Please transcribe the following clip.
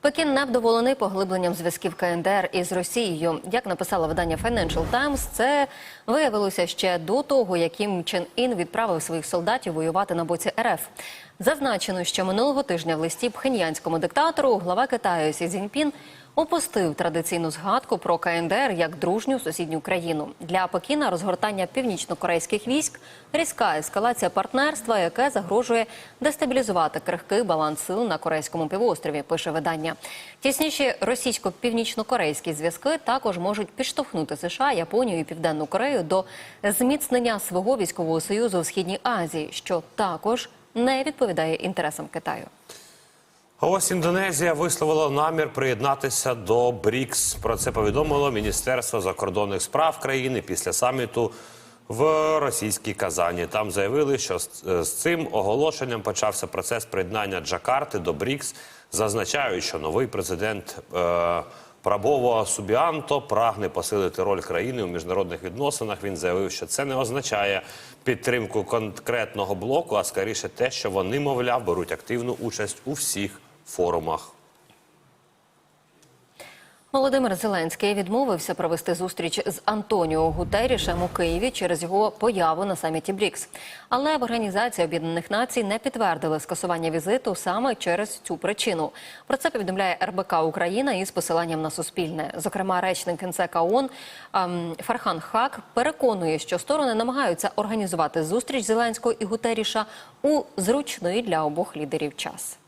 Пекін невдоволений поглибленням зв'язків КНДР із Росією. Як написало видання Financial Times, це виявилося ще до того, як Кім Чен Ін відправив своїх солдатів воювати на боці РФ. Зазначено, що минулого тижня в листі пхеньянському диктатору глава Китаю Сі Цзіньпін опустив традиційну згадку про КНДР як дружню сусідню країну. Для Пекіна розгортання північно-корейських військ різка ескалація партнерства, яке загрожує дестабілізувати крихкий баланс сил на корейському півострові. Пише видання. Тісніші російсько-північно-корейські зв'язки також можуть підштовхнути США, Японію і Південну Корею до зміцнення свого військового союзу у східній Азії, що також не відповідає інтересам Китаю. Ось Індонезія висловила намір приєднатися до БРІКС. Про це повідомило Міністерство закордонних справ країни після саміту в російській Казані. Там заявили, що з, з цим оголошенням почався процес приєднання Джакарти до БРІКС. Зазначають, що новий президент е, Прабово Субіанто прагне посилити роль країни у міжнародних відносинах. Він заявив, що це не означає підтримку конкретного блоку, а скоріше те, що вони, мовляв, беруть активну участь у всіх форумах. Володимир Зеленський відмовився провести зустріч з Антоніо Гутерішем у Києві через його появу на саміті БРІКС. Але в Організації Об'єднаних Націй не підтвердили скасування візиту саме через цю причину. Про це повідомляє РБК Україна із посиланням на Суспільне. Зокрема, речник НЦК ООН ем, Фархан Хак переконує, що сторони намагаються організувати зустріч Зеленського і Гутеріша у зручний для обох лідерів час.